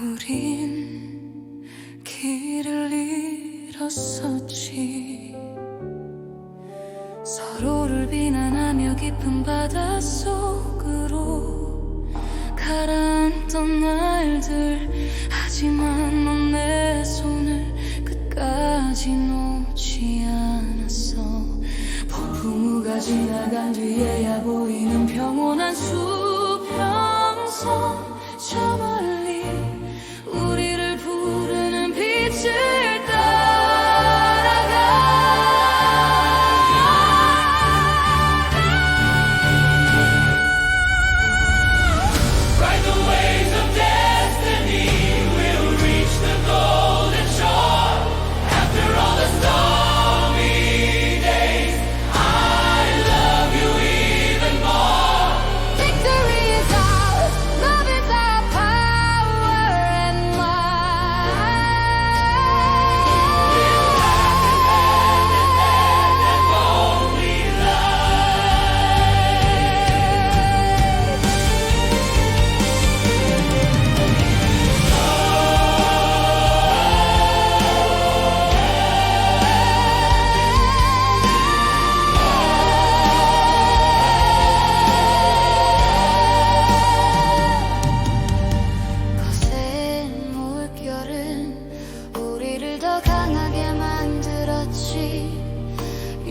우린 길을 잃었었지. 서로를 비난하며 깊은 바닷속으로 가라앉던 날들. 하지만 넌 내 손을 끝까지 놓지 않았어. 폭풍우가 지나간 뒤에야 보이는 평온한 숲. 평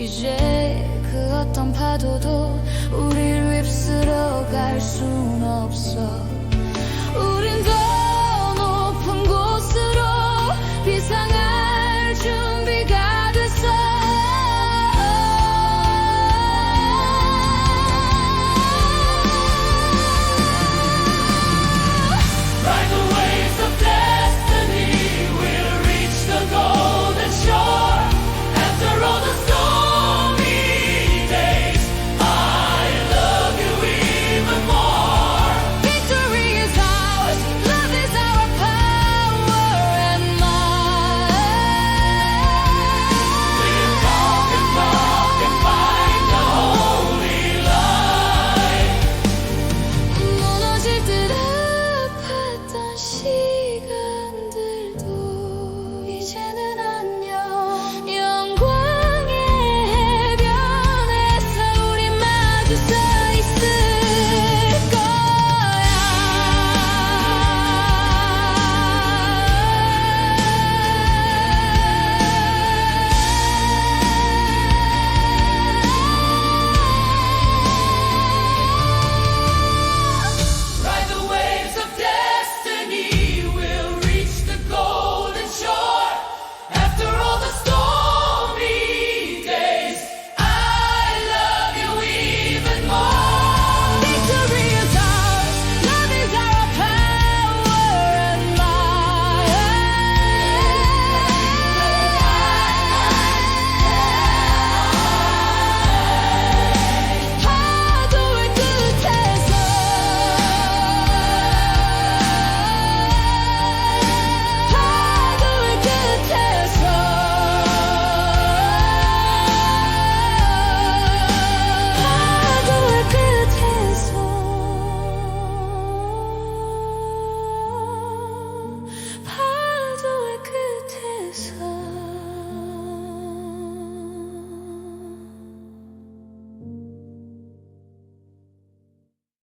이제 그 어떤 파도도 우리를 휩쓸어 갈 순 없어. 우린 더